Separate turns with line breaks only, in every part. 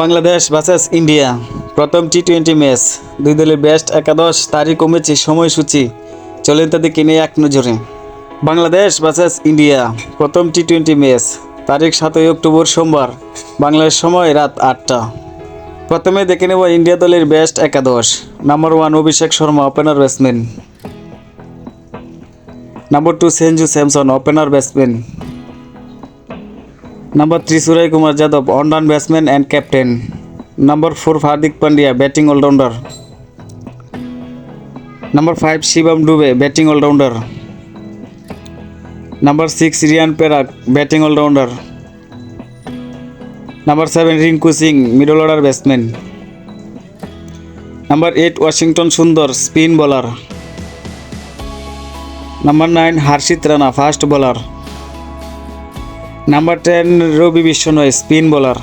Bangladesh versus India প্রথম T twenty match দুই দলের বেস্ট একাদশ, তারিখ কমেছে সময়সূচি, চলেন তাদেরকে নিয়ে এক নজরে। বাংলাদেশ ভার্সেস ইন্ডিয়া প্রথম টি টোয়েন্টি ম্যাচ তারিখ সাতই অক্টোবর সোমবার, বাংলাদেশ সময় রাত আটটা। প্রথমে দেখে নেব ইন্ডিয়া দলের বেস্ট একাদশ number one Abhishek Sharma opener batsman number two Sanju Samson opener batsman number three Surya Kumar Yadav one down batsman and captain number four Hardik Pandya batting allrounder number five Shivam Dube batting allrounder number six Riyan Parag batting allrounder number seven Rinku Singh middle order batsman number eight Washington Sundar spin bowler number nine Harshit Rana fast bowler number ten Ravi Bishnoi spin bowler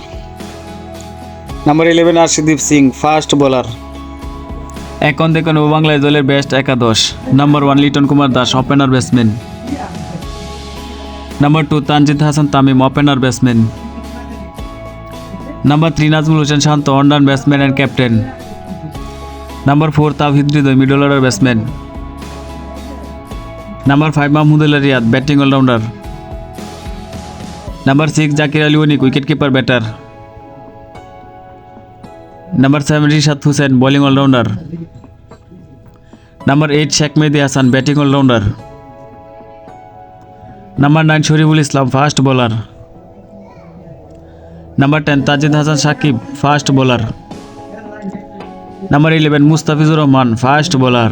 number eleven Arshdeep Singh fast bowler এখন দেখুন বাংলাদেশ দলের best একাদশ। Number one Liton Kumar Das opener batsman number two Tanzid Hasan Tamim opener batsman number three Najmul Hossain Shanto one down batsman and captain number four Towhid Hridoy middle order batsman number five Mahmudullah Riyad batting allrounder number six Jaker Ali Anik wicketkeeper batter number seven Rishad Hossain bowling allrounder number eight Sheikh Mehedi Hasan batting allrounder number nine Shoriful Islam fast bowler number ten Tajid Hasan Sakib fast bowler number eleven Mustafizur Rahman fast bowler